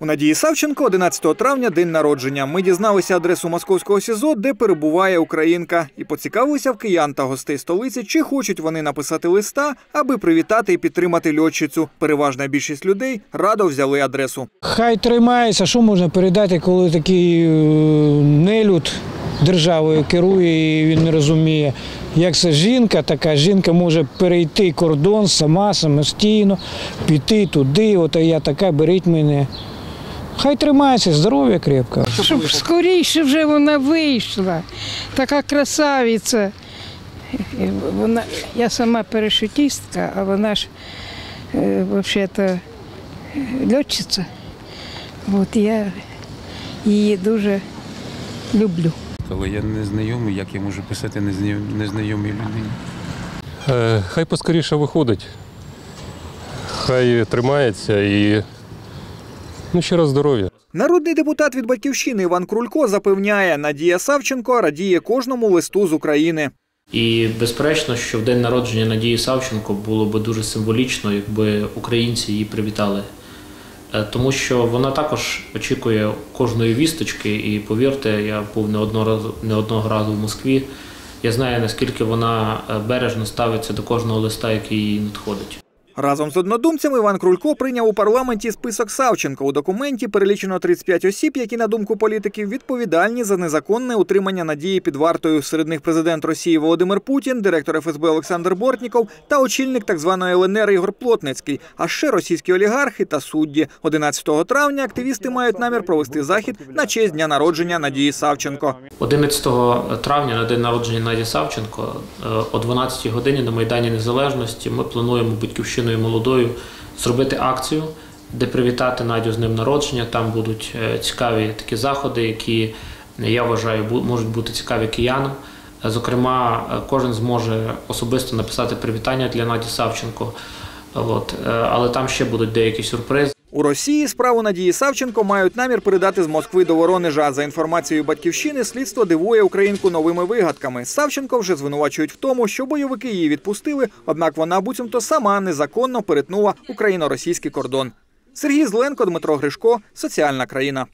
У Надії Савченко 11 травня день народження. Ми дізналися адресу московського СІЗО, де перебуває українка, і поцікавилися в киян та гостей столиці, чи хочуть вони написати листа, аби привітати і підтримати льотчицю. Переважна більшість людей радо взяли адресу. Хай тримається, що можна передати, коли такий е, нелюд державою керує і він не розуміє, як це жінка, така жінка може перейти кордон сама, самостійно, піти туди, от я така, беріть мене. Хай тримається, здоров'я крепко. Щоб скоріше вже вона вийшла. Така красавиця. Вона, я сама парашутистка, а вона ж е, взагалі льотчиця. От я її дуже люблю. Коли я не знайомий, як я можу писати незнайом- незнайомій людині? Е, Хай поскоріше виходить. Хай тримається і ну, ще раз здоров'я. Народний депутат від батьківщини Іван Крулько запевняє, Надія Савченко радіє кожному листу з України. І безперечно, що в день народження Надії Савченко було би дуже символічно, якби українці її привітали. Е, Тому що вона також очікує кожної вісточки, і повірте, я був не одного разу, не одного разу в Москві. Я знаю, наскільки вона е, бережно ставиться до кожного листа, який їй надходить. Разом з однодумцями Іван Крулько прийняв у парламенті список Савченко. У документі перелічено 35 осіб, які, на думку політиків, відповідальні за незаконне утримання надії під вартою. Серед них президент Росії Володимир Путін, директор ФСБ Олександр Бортніков та очільник так званої ЛНР Ігор Плотницький, а ще російські олігархи та судді. 11 травня активісти мають намір провести захід на честь дня народження Надії Савченко. 11 травня на день народження Наді Савченко е, о 12 годині на Майдані Незалежності ми плануємо батьківщиною молодою зробити акцію, де привітати Надю з ним народження. Там будуть е, цікаві такі заходи, які я вважаю можуть бути цікаві киянам. Е, Зокрема, е, кожен зможе особисто написати привітання для Наді Савченко. От. е, Але там ще будуть деякі сюрпризи. У Росії справу Надії Савченко мають намір передати з Москви до Воронежа. За інформацією батьківщини, слідство дивує українку новими вигадками. Савченко вже звинувачують в тому, що бойовики її відпустили, однак вона буцімто сама незаконно перетнула україно-російський кордон. Сергій Зленко, Дмитро Гришко, соціальна країна.